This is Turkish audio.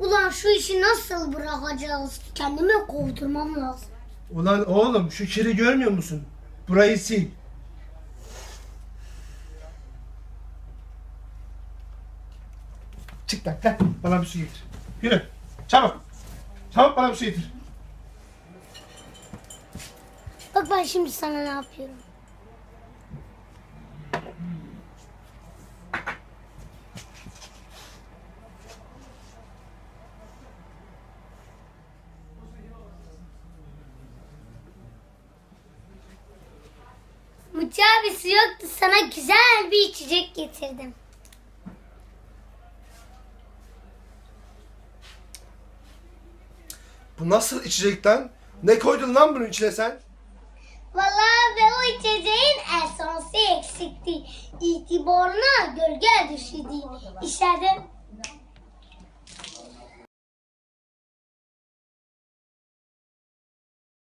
Ulan şu işi nasıl bırakacağız? Kendimi kovdurmam lazım. Ulan oğlum şu kiri görmüyor musun? Burayı sil. Çık lan gel. Bana bir su getir. Yürü. Çabuk. Çabuk bana bir su getir. Bak ben şimdi sana ne yapıyorum. Mutlu abi su yoktu sana güzel bir içecek getirdim. Bu nasıl içecek lan? Ne koydun lan bunun içine sen? Vallahi ve o içeceğin esansı eksikti. İtibarına gölge düşürdü. İçeride